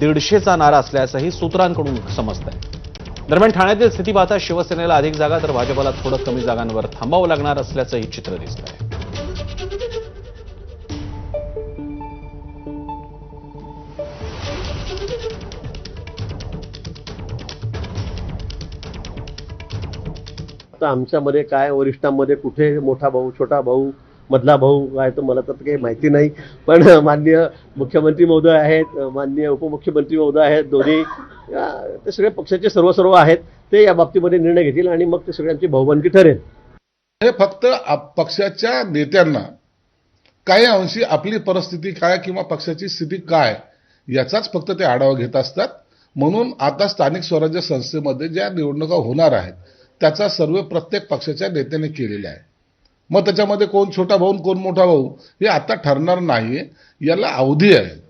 दीडशेचा नारा असल्याचंही सूत्रांकडून समजतंय. दरम्यान ठाण्यातील स्थिती पाहता शिवसेनेला अधिक जागा तर भाजपला थोडं कमी जागांवर थांबावं लागणार असल्याचंही चित्र दिसतंय. आता आमच्यामध्ये काय वरिष्ठांमध्ये कुठे मोठा भाऊ छोटा भाऊ मधला भाऊ काय तर मला तर काही माहिती नाही. पण माननीय मुख्यमंत्री महोदय आहेत माननीय उपमुख्यमंत्री महोदय आहेत दोन्ही ते सगळे पक्षाचे सर्व सर्व आहेत. ते या बाबतीमध्ये निर्णय घेतील आणि मग ते सगळ्यांची बहुमनकी ठरेल. हे फक्त पक्षाच्या नेत्यांना काही अंशी आपली परिस्थिती काय किंवा पक्षाची स्थिती काय याचाच फक्त ते आढावा घेत असतात. म्हणून आता स्थानिक स्वराज्य संस्थेमध्ये ज्या निवडणुका होणार आहेत त्याचा सर्व प्रत्येक पक्षाच्या नेत्याने केलेला आहे मग त्याच्यामध्ये कोण छोटा भाऊ कोण मोठा भाऊ हे आता ठरणार नाही. याला अवधी आहे.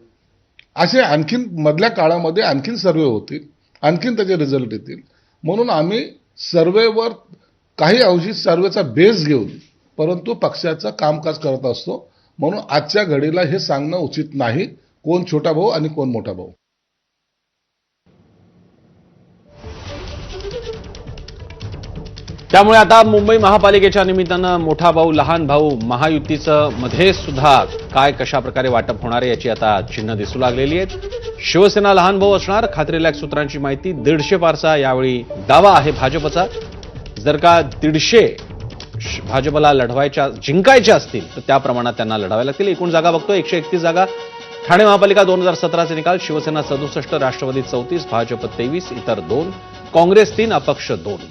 असे आणखीन मधल्या काळामध्ये आणखीन सर्वे होतील. आणखीन त्याचे रिझल्ट येतील. म्हणून आम्ही सर्वेवर काही अंशी सर्वेचा बेस घेऊन परंतु पक्षाचं कामकाज करत असतो. म्हणून आजच्या घडीला हे सांगणं उचित नाही. कोण छोटा भाऊ आणि कोण मोठा भाऊ. त्यामुळे आता मुंबई महापालिकेच्या निमित्तानं मोठा भाऊ लहान भाऊ महायुतीचं मध्ये सुद्धा काय कशा प्रकारे वाटप होणार आहे याची आता चिन्ह दिसू लागलेली आहेत. शिवसेना लहान भाऊ असणार खात्रीलायक सूत्रांची माहिती दीडशे पारसा यावेळी दावा आहे भाजपचा. जर का दीडशे भाजपला लढवायच्या जिंकायच्या असतील तर त्या प्रमाणात त्यांना लढाव्या लागतील. एकूण जागा बघतो एकशे एकतीस जागा. ठाणे महापालिका दोन हजार सतराचे निकाल शिवसेना सदुसष्ट राष्ट्रवादी चौतीस भाजप तेवीस इतर दोन. काँग्रेस तीन अपक्ष दोन.